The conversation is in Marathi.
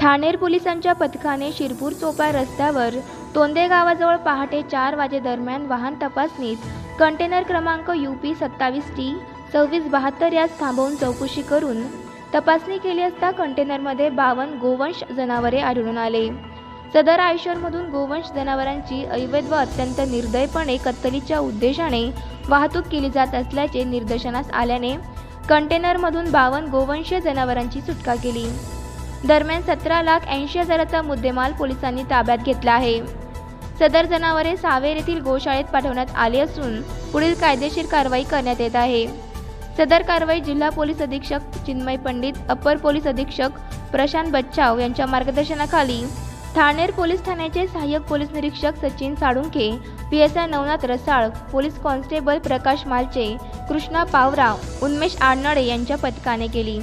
ठाणेर पोलिसांच्या पथकाने शिरपूर चोपा रस्त्यावर तोंदे गावाजवळ पहाटे चार वाजेदरम्यान वाहन तपासणीत कंटेनर क्रमांक यू पी सत्तावीस टी सव्वीस बहात्तर यास थांबवून चौकशी करून तपासणी केली असता कंटेनरमध्ये बावन्न गोवंश जनावरे आढळून आले. सदर आयशरमधून गोवंश जनावरांची अवैध व अत्यंत निर्दयपणे कत्तलीच्या उद्देशाने वाहतूक केली जात असल्याचे निदर्शनास आल्याने कंटेनरमधून बावन्न गोवंशीय जनावरांची सुटका केली. दरम्यान सतरा लाख ऐंशी हजाराचा मुद्देमाल पोलिसांनी ताब्यात घेतला आहे. सदर जनावरे सावेर येथील गोशाळेत पाठवण्यात आली असून पुढील कायदेशीर कारवाई करण्यात येत आहे. सदर कारवाई जिल्हा पोलीस अधीक्षक चिन्मय पंडित अपर पोलीस अधीक्षक प्रशांत बच्चाव यांच्या मार्गदर्शनाखाली ठाणेर पोलीस ठाण्याचे सहाय्यक पोलीस निरीक्षक Sachin Salunkhe P S I Navnath Rasal police constable Prakash Malche Krishna पावराव Unmesh Adnale यांच्या पथकाने केली.